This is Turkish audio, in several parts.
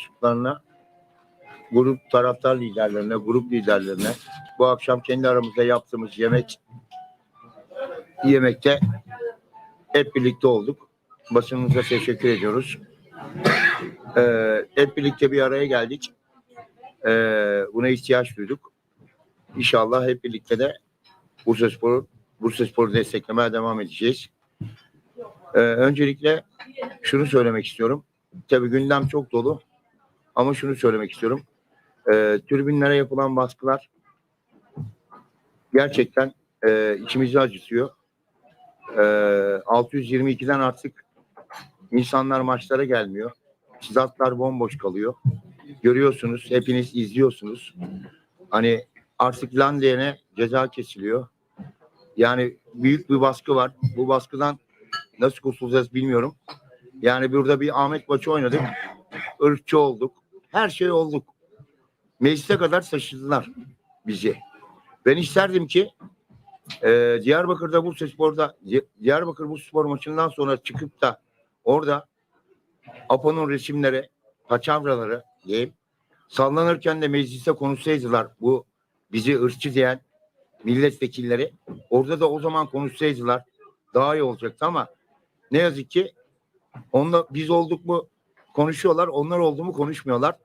mensuplarına, grup taraftar liderlerine, grup liderlerine bu akşam kendi aramızda yaptığımız yemek yemekte hep birlikte olduk. Basınımıza teşekkür ediyoruz. Ee, hep birlikte bir araya geldik. Ee, buna ihtiyaç duyduk. İnşallah hep birlikte de Bursa Spor'u Bursa Spor'u desteklemeye devam edeceğiz. Ee, öncelikle şunu söylemek istiyorum. Tabii gündem çok dolu. Ama şunu söylemek istiyorum. Ee, tribünlere yapılan baskılar gerçekten e, içimizi acıtıyor. Ee, 622'den artık insanlar maçlara gelmiyor. Stadlar bomboş kalıyor. Görüyorsunuz, hepiniz izliyorsunuz. Hani artık lan diyene ceza kesiliyor. Yani büyük bir baskı var. Bu baskıdan nasıl kurtulacağız bilmiyorum. Yani burada bir Ahmet maçı oynadık. Irkçı olduk. Her şey olduk. Meclise kadar taşıdılar bizi. Ben isterdim ki e, Diyarbakır'da Bursa Spor'da Di- Diyarbakır Bursa Spor maçından sonra çıkıp da orada Apo'nun resimleri, paçavraları diyeyim sallanırken de mecliste konuşsaydılar bu bizi ırkçı diyen milletvekilleri orada da o zaman konuşsaydılar daha iyi olacaktı ama ne yazık ki onunla biz olduk mu konuşuyorlar onlar oldu mu konuşmuyorlar.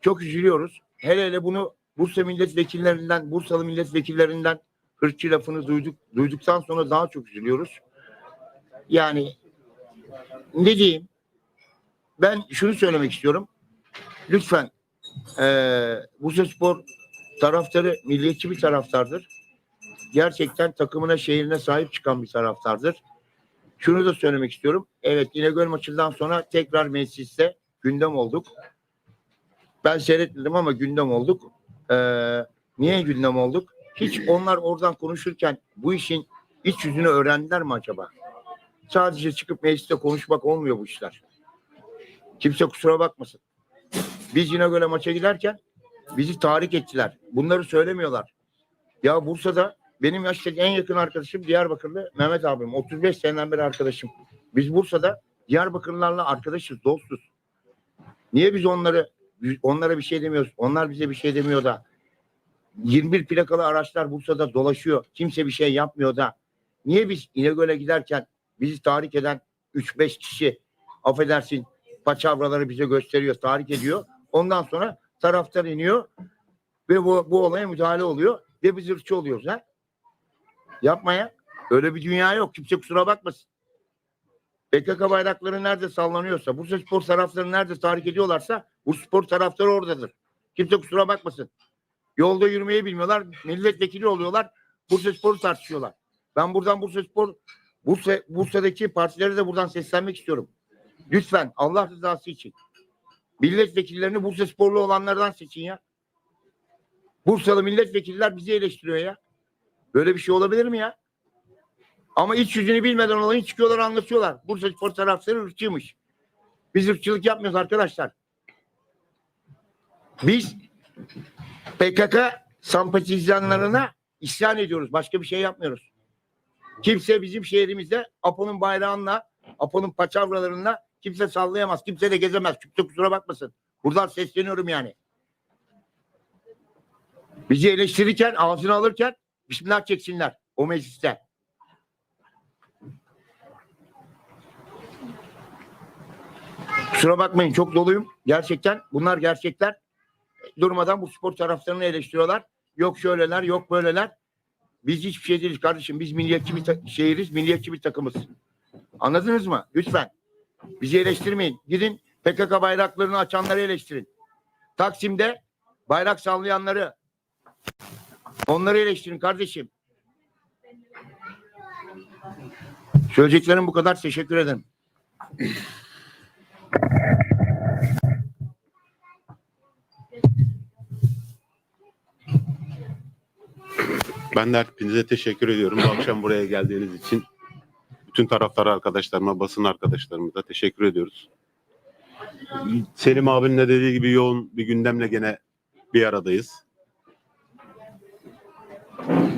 Çok üzülüyoruz. Hele hele bunu Bursa milletvekillerinden, Bursalı milletvekillerinden hırçı lafını duyduk, duyduktan sonra daha çok üzülüyoruz. Yani ne diyeyim? Ben şunu söylemek istiyorum. Lütfen eee Bursa Spor taraftarı milliyetçi bir taraftardır. Gerçekten takımına, şehrine sahip çıkan bir taraftardır. Şunu da söylemek istiyorum. Evet İnegöl maçından sonra tekrar mecliste gündem olduk. Ben seyretmedim ama gündem olduk. Ee, niye gündem olduk? Hiç onlar oradan konuşurken bu işin iç yüzünü öğrendiler mi acaba? Sadece çıkıp mecliste konuşmak olmuyor bu işler. Kimse kusura bakmasın. Biz İnegöl'e maça giderken bizi tahrik ettiler. Bunları söylemiyorlar. Ya Bursa'da benim yaşta en yakın arkadaşım Diyarbakırlı Mehmet abim. 35 seneden beri arkadaşım. Biz Bursa'da Diyarbakırlılarla arkadaşız, dostuz. Niye biz onları onlara bir şey demiyoruz? Onlar bize bir şey demiyor da 21 plakalı araçlar Bursa'da dolaşıyor. Kimse bir şey yapmıyor da niye biz İnegöl'e giderken bizi tahrik eden 3-5 kişi affedersin paçavraları bize gösteriyor, tahrik ediyor. Ondan sonra taraftar iniyor ve bu, bu olaya müdahale oluyor ve biz ırkçı oluyoruz ha. Yapma ya. Öyle bir dünya yok. Kimse kusura bakmasın. PKK bayrakları nerede sallanıyorsa, Bursa Spor taraftarı nerede tahrik ediyorlarsa bu spor taraftarı oradadır. Kimse kusura bakmasın. Yolda yürümeyi bilmiyorlar. Milletvekili oluyorlar. Bursa Spor'u tartışıyorlar. Ben buradan Bursa Spor Bursa, Bursa'daki partilere de buradan seslenmek istiyorum. Lütfen Allah rızası için. Milletvekillerini Bursa Sporlu olanlardan seçin ya. Bursalı milletvekiller bizi eleştiriyor ya. Böyle bir şey olabilir mi ya? Ama iç yüzünü bilmeden olayı çıkıyorlar anlatıyorlar. Bursa Spor taraftarı ırkçıymış. Biz ırkçılık yapmıyoruz arkadaşlar. Biz PKK sempatizanlarına isyan ediyoruz. Başka bir şey yapmıyoruz. Kimse bizim şehrimizde Apo'nun bayrağınla, Apo'nun paçavralarınla kimse sallayamaz. Kimse de gezemez. Kimse kusura bakmasın. Buradan sesleniyorum yani. Bizi eleştirirken, ağzını alırken bismillah çeksinler o mecliste. Kusura bakmayın çok doluyum. Gerçekten bunlar gerçekler. Durmadan bu spor taraftarını eleştiriyorlar. Yok şöyleler, yok böyleler. Biz hiçbir şey değiliz kardeşim. Biz milliyetçi bir şehiriz, milliyetçi bir takımız. Anladınız mı? Lütfen. Bizi eleştirmeyin. Gidin PKK bayraklarını açanları eleştirin. Taksim'de bayrak sallayanları onları eleştirin kardeşim. Söyleyeceklerim bu kadar. Teşekkür ederim. Ben de hepinize teşekkür ediyorum bu akşam buraya geldiğiniz için. Bütün taraftar arkadaşlarıma, basın arkadaşlarımıza teşekkür ediyoruz. Selim abinin de dediği gibi yoğun bir gündemle gene bir aradayız.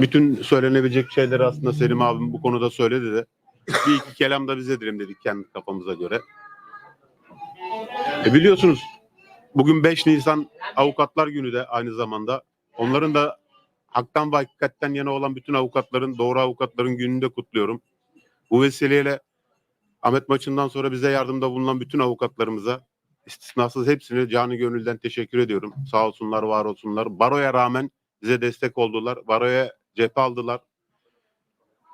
Bütün söylenebilecek şeyleri aslında Selim abim bu konuda söyledi de bir iki kelam da bize dilim dedik kendi kafamıza göre. E biliyorsunuz Bugün 5 Nisan Avukatlar Günü de aynı zamanda. Onların da haktan ve hakikatten yana olan bütün avukatların, doğru avukatların gününü de kutluyorum. Bu vesileyle Ahmet maçından sonra bize yardımda bulunan bütün avukatlarımıza istisnasız hepsine canı gönülden teşekkür ediyorum. Sağ olsunlar, var olsunlar. Baroya rağmen bize destek oldular. Baroya cephe aldılar.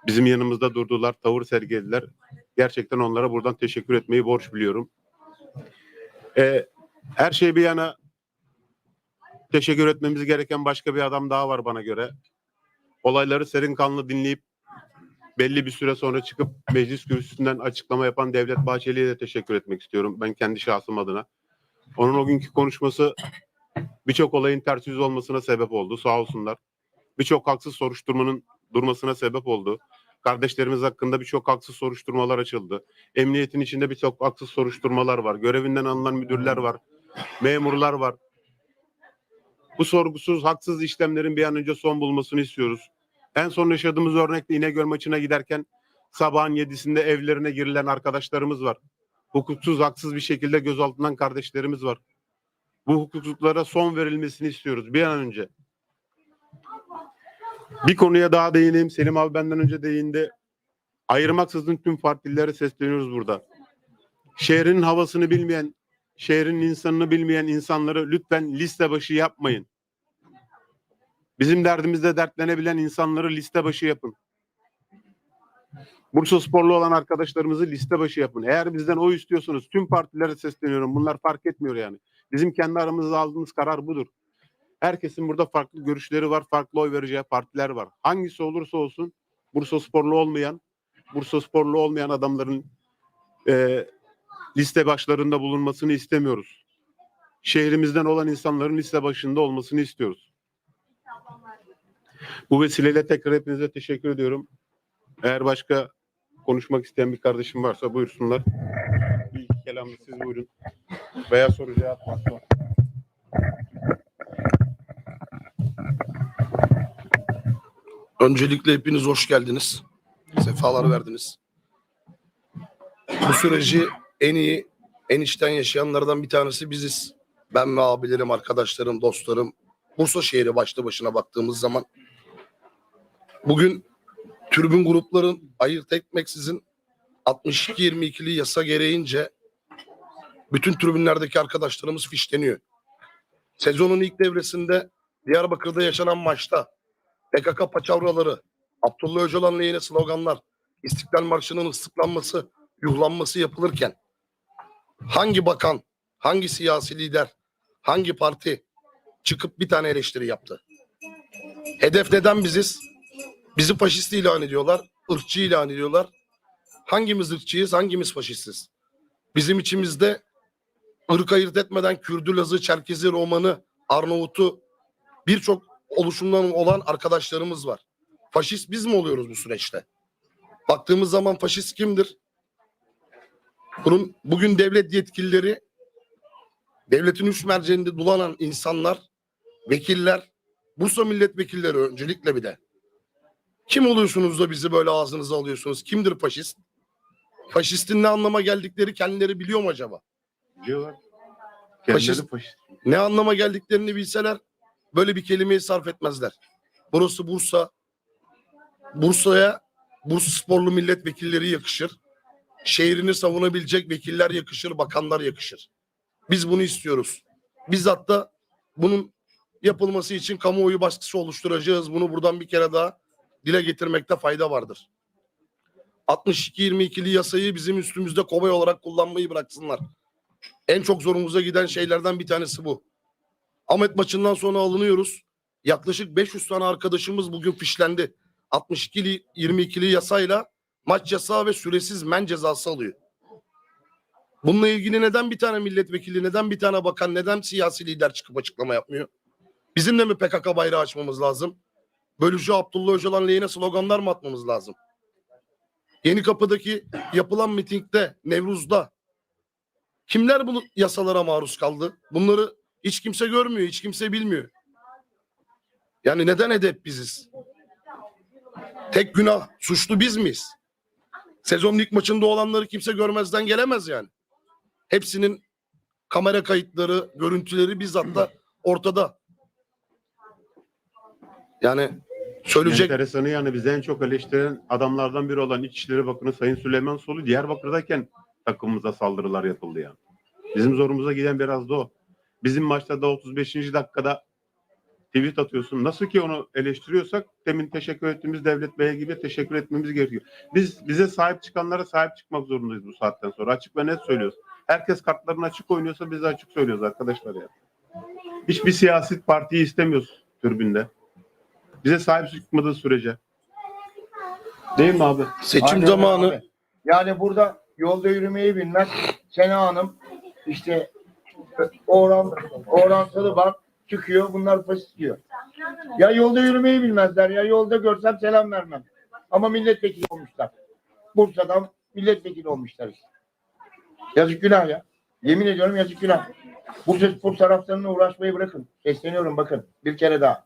Bizim yanımızda durdular, tavır sergilediler. Gerçekten onlara buradan teşekkür etmeyi borç biliyorum. Ee, her şey bir yana teşekkür etmemiz gereken başka bir adam daha var bana göre. Olayları serin kanlı dinleyip belli bir süre sonra çıkıp meclis kürsüsünden açıklama yapan Devlet Bahçeli'ye de teşekkür etmek istiyorum. Ben kendi şahsım adına. Onun o günkü konuşması birçok olayın ters yüz olmasına sebep oldu. Sağ olsunlar. Birçok haksız soruşturmanın durmasına sebep oldu. Kardeşlerimiz hakkında birçok haksız soruşturmalar açıldı. Emniyetin içinde birçok haksız soruşturmalar var. Görevinden alınan müdürler var. Memurlar var. Bu sorgusuz, haksız işlemlerin bir an önce son bulmasını istiyoruz. En son yaşadığımız örnekte İnegöl maçına giderken sabahın yedisinde evlerine girilen arkadaşlarımız var. Hukuksuz, haksız bir şekilde gözaltından kardeşlerimiz var. Bu hukuksuzluklara son verilmesini istiyoruz bir an önce. Bir konuya daha değineyim. Selim abi benden önce değindi. Ayırmaksızın tüm partililere sesleniyoruz burada. Şehrin havasını bilmeyen, şehrin insanını bilmeyen insanları lütfen liste başı yapmayın. Bizim derdimizde dertlenebilen insanları liste başı yapın. Bursa sporlu olan arkadaşlarımızı liste başı yapın. Eğer bizden oy istiyorsanız tüm partilere sesleniyorum. Bunlar fark etmiyor yani. Bizim kendi aramızda aldığımız karar budur. Herkesin burada farklı görüşleri var, farklı oy vereceği partiler var. Hangisi olursa olsun Bursa sporlu olmayan, Bursa sporlu olmayan adamların e, liste başlarında bulunmasını istemiyoruz. Şehrimizden olan insanların liste başında olmasını istiyoruz. Bu vesileyle tekrar hepinize teşekkür ediyorum. Eğer başka konuşmak isteyen bir kardeşim varsa buyursunlar. Bir iki kelamda siz buyurun. Veya soru cevap varsa. Öncelikle hepiniz hoş geldiniz. Sefalar verdiniz. Bu süreci en iyi, en içten yaşayanlardan bir tanesi biziz. Ben ve abilerim, arkadaşlarım, dostlarım. Bursa şehri başlı başına baktığımız zaman bugün türbün grupların ayırt etmeksizin 62-22'li yasa gereğince bütün tribünlerdeki arkadaşlarımız fişleniyor. Sezonun ilk devresinde Diyarbakır'da yaşanan maçta PKK paçavraları, Abdullah Öcalan lehine sloganlar, İstiklal Marşı'nın ıslıklanması, yuhlanması yapılırken hangi bakan, hangi siyasi lider, hangi parti çıkıp bir tane eleştiri yaptı? Hedef neden biziz? Bizi faşist ilan ediyorlar, ırkçı ilan ediyorlar. Hangimiz ırkçıyız, hangimiz faşistiz? Bizim içimizde ırk ayırt etmeden Kürdü, Lazı, Çerkezi, Romanı, Arnavut'u birçok oluşumdan olan arkadaşlarımız var. Faşist biz mi oluyoruz bu süreçte? Baktığımız zaman faşist kimdir? Bunun bugün devlet yetkilileri, devletin üst merceğinde dolanan insanlar, vekiller, Bursa milletvekilleri öncelikle bir de. Kim oluyorsunuz da bizi böyle ağzınıza alıyorsunuz? Kimdir faşist? Faşistin ne anlama geldikleri kendileri biliyor mu acaba? Diyorlar. Faşist- faşist. Ne anlama geldiklerini bilseler böyle bir kelimeyi sarf etmezler. Burası Bursa. Bursa'ya Bursa sporlu milletvekilleri yakışır. Şehrini savunabilecek vekiller yakışır, bakanlar yakışır. Biz bunu istiyoruz. Bizzat da bunun yapılması için kamuoyu baskısı oluşturacağız. Bunu buradan bir kere daha dile getirmekte fayda vardır. 62-22'li yasayı bizim üstümüzde kobay olarak kullanmayı bıraksınlar. En çok zorumuza giden şeylerden bir tanesi bu. Ahmet maçından sonra alınıyoruz. Yaklaşık 500 tane arkadaşımız bugün fişlendi. 62'li 22'li yasayla maç yasağı ve süresiz men cezası alıyor. Bununla ilgili neden bir tane milletvekili, neden bir tane bakan, neden siyasi lider çıkıp açıklama yapmıyor? Bizim de mi PKK bayrağı açmamız lazım? Bölücü Abdullah Öcalan lehine sloganlar mı atmamız lazım? Yeni Kapı'daki yapılan mitingde, Nevruz'da kimler bu yasalara maruz kaldı? Bunları hiç kimse görmüyor, hiç kimse bilmiyor. Yani neden hedef biziz? Tek günah, suçlu biz miyiz? Sezonun ilk maçında olanları kimse görmezden gelemez yani. Hepsinin kamera kayıtları, görüntüleri bizzat da ortada. Yani söyleyecek Enteresanı yani bizi en çok eleştiren adamlardan biri olan İçişleri Bakanı Sayın Süleyman Soylu Diyarbakır'dayken takımımıza saldırılar yapıldı yani. Bizim zorumuza giden biraz da o. Bizim maçta da 35. dakikada tweet atıyorsun. Nasıl ki onu eleştiriyorsak demin teşekkür ettiğimiz Devlet Bey'e gibi teşekkür etmemiz gerekiyor. Biz bize sahip çıkanlara sahip çıkmak zorundayız bu saatten sonra. Açık ve net söylüyoruz. Herkes kartlarını açık oynuyorsa biz de açık söylüyoruz arkadaşlar ya. Hiçbir siyasi partiyi istemiyoruz tribünde. Bize sahip çıkmadığı sürece. Değil mi abi? seçim Aynen zamanı abi. Yani burada yolda yürümeyi bilmez. Sena Hanım işte Orhan, Orhan Salıban çıkıyor. Bunlar faşist diyor. Ya yolda yürümeyi bilmezler. Ya yolda görsem selam vermem. Ama milletvekili olmuşlar. Bursa'dan milletvekili olmuşlar işte. Yazık günah ya. Yemin ediyorum yazık günah. Bursa spor taraftarına uğraşmayı bırakın. Sesleniyorum bakın bir kere daha.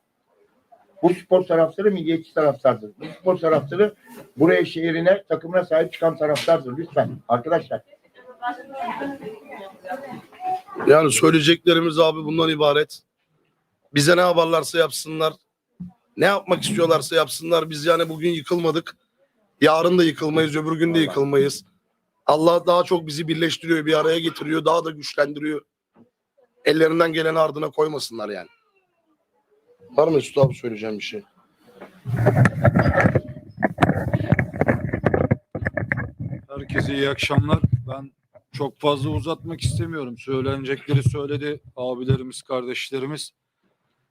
Bu spor taraftarı milliyetçi taraftardır. Bu spor taraftarı buraya şehrine, takımına sahip çıkan taraftardır. Lütfen arkadaşlar. Yani söyleyeceklerimiz abi bundan ibaret. Bize ne yaparlarsa yapsınlar. Ne yapmak istiyorlarsa yapsınlar. Biz yani bugün yıkılmadık. Yarın da yıkılmayız, öbür gün de yıkılmayız. Allah daha çok bizi birleştiriyor, bir araya getiriyor, daha da güçlendiriyor. Ellerinden gelen ardına koymasınlar yani. Var mı Mesut abi söyleyeceğim bir şey? Herkese iyi akşamlar. Ben çok fazla uzatmak istemiyorum. Söylenecekleri söyledi abilerimiz, kardeşlerimiz.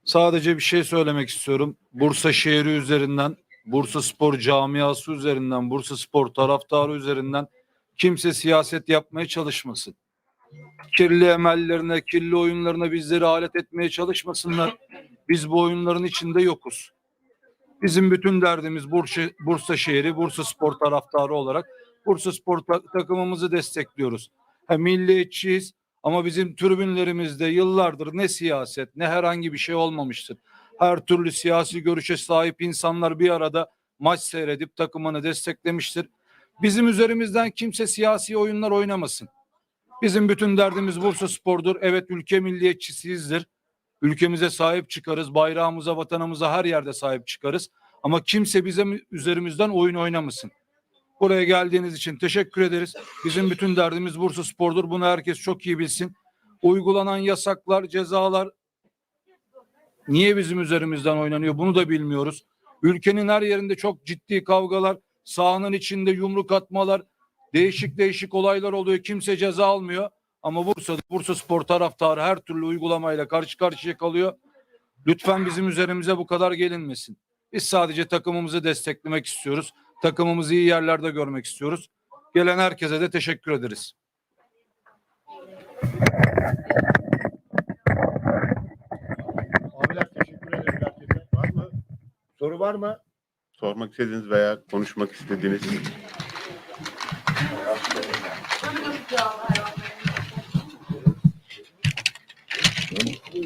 Sadece bir şey söylemek istiyorum. Bursa şehri üzerinden, Bursa Spor camiası üzerinden, Bursa Spor taraftarı üzerinden kimse siyaset yapmaya çalışmasın. Kirli emellerine, kirli oyunlarına bizleri alet etmeye çalışmasınlar. Biz bu oyunların içinde yokuz. Bizim bütün derdimiz Bursa, Bursa şehri, Bursa Spor taraftarı olarak Bursa Spor ta- takımımızı destekliyoruz. Ha, milliyetçiyiz ama bizim tribünlerimizde yıllardır ne siyaset ne herhangi bir şey olmamıştır. Her türlü siyasi görüşe sahip insanlar bir arada maç seyredip takımını desteklemiştir. Bizim üzerimizden kimse siyasi oyunlar oynamasın. Bizim bütün derdimiz Bursa Spor'dur. Evet ülke milliyetçisiyizdir. Ülkemize sahip çıkarız. Bayrağımıza, vatanımıza her yerde sahip çıkarız. Ama kimse bizim üzerimizden oyun oynamasın. Buraya geldiğiniz için teşekkür ederiz. Bizim bütün derdimiz Bursa Spor'dur. Bunu herkes çok iyi bilsin. Uygulanan yasaklar, cezalar niye bizim üzerimizden oynanıyor bunu da bilmiyoruz. Ülkenin her yerinde çok ciddi kavgalar, sahanın içinde yumruk atmalar, değişik değişik olaylar oluyor. Kimse ceza almıyor. Ama Bursa, Bursa Spor taraftarı her türlü uygulamayla karşı karşıya kalıyor. Lütfen bizim üzerimize bu kadar gelinmesin. Biz sadece takımımızı desteklemek istiyoruz. Takımımızı iyi yerlerde görmek istiyoruz. Gelen herkese de teşekkür ederiz. Abiler teşekkür ederiz herkese. Var mı? Soru var mı? Sormak istediğiniz veya konuşmak istediğiniz.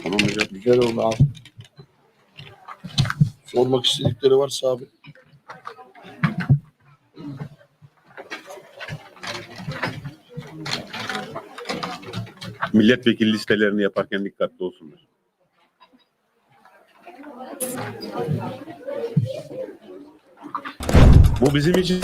Tamam hocam. Güzel oldu abi. Sormak istedikleri varsa abi. Milletvekili listelerini yaparken dikkatli olsunlar. Bu bizim için